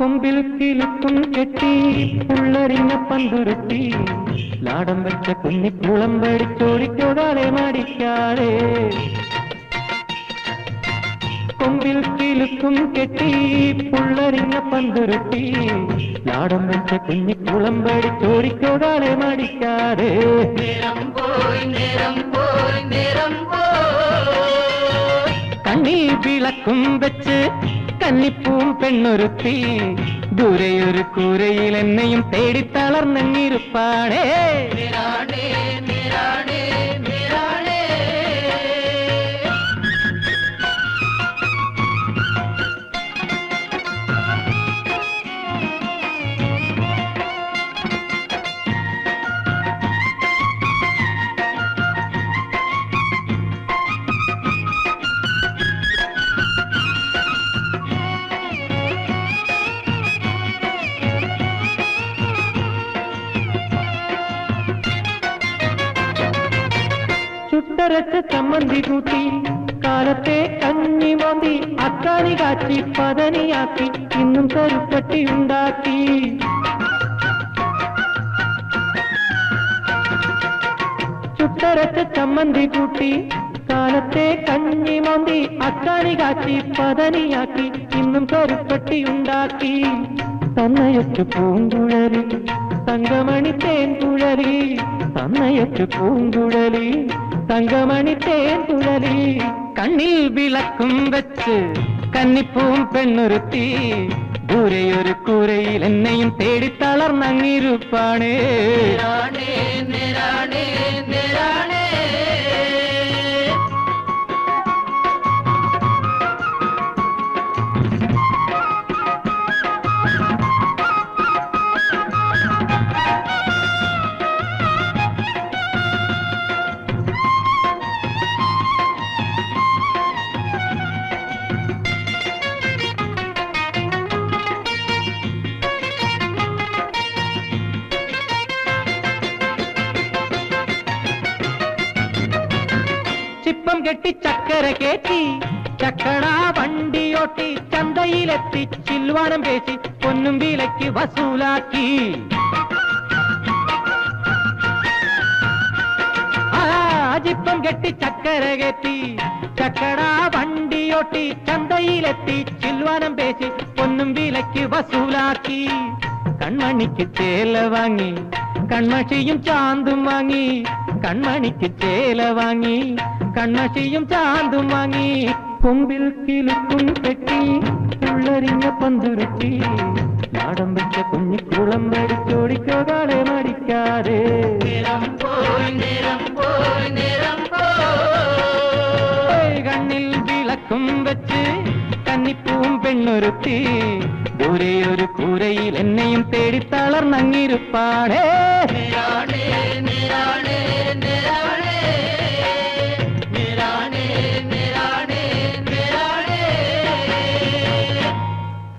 கொம்பில் கிழிக்கும் கெட்டி உள்ளறிந்த பந்துருட்டி லாடம் வச்ச குன்னி குளம்படி தோழிக்கோடாலே மடிக்காளே. கொம்பில் கிழிக்கும் கெட்டி புள்ளறிந்த பந்துருட்டி லாடம் வச்ச குன்னி குளம்படி தோழிக்கோடாலே மடிக்காதே நேரம் போய் நேரம் கண்ணி விளக்கும் வச்சு കന്നിപ്പൂം പെണ്ണൊരുത്തി. ദൂരെയൊരു കൂരയിൽ എന്നെയും തേടി തളർന്നിരുപ്പാടേ ചുട്ടരച്ച ചമ്മന്തി കൂട്ടി കാലത്തെ കഞ്ഞി മോന്തി അക്കാനി കാച്ചി പതനിയാക്കി ഇന്നും കരുപ്പട്ടി ഉണ്ടാക്കി. ചുട്ടരച്ച ചമ്മന്തി കൂട്ടി കാലത്തെ കഞ്ഞി മന്തി അക്കാനി കാച്ചി പതനിയാക്കി ഇന്നും കരുപ്പട്ടി ഉണ്ടാക്കി. തന്നയച്ചു പൂങ്കുഴലി തങ്കമണി തേൻ കുഴലി തന്നയച്ചു പൂങ്കുഴലി. തങ്കമണി തേൻ കുഴലി കണ്ണിൽ വിളക്കും വെച്ച് കന്നിപ്പൂം പെണ്ണുരുത്തി. ദൂരെയൊരു കൂരയിൽ എന്നെയും തേടി തളർന്നങ്ങിരുപ്പാണേ. കെട്ടി ചക്കര കേറ്റി ചക്കട വണ്ടിയോട്ടി ചന്തയിലെത്തി ചിൽവാനം പേശി പൊന്നും വിലയ്ക്ക് വസൂലാക്കി. ആ ചിപ്പം കെട്ടി ചക്കര കയറ്റി ചക്കട വണ്ടിയോട്ടി ചന്തയിലെത്തി ചിൽവാനം പേശി പൊന്നും വിലയ്ക്ക് വസൂലാക്കി. കൺമണിക്ക് ചേല വാങ്ങി കൺമഷിയും ചാന്തും വാങ്ങി കൺമണിക്ക് ചേല വാങ്ങി കൺമഷിയും ചാന്തും വാങ്ങി കൊമ്പിൽ കിലുക്കും കെട്ടി ഉള്ളരിഞ്ഞ പന്തുരുത്തി നാടം വെച്ച കുഞ്ഞിക്കുളം മേടിച്ചോടിക്കോകാളെ മടിക്കാതെ നേരം പോയി നേരം പോയി നേരം പോയി ഏയ് കണ്ണിൽ വിളക്കും വെച്ച് കന്നിപ്പൂം പെണ്ണൊരുത്തി ദൂരെ ഒരു കൂരയിൽ എന്നെയും തേടി തളർന്നങ്ങിരുപ്പാടേ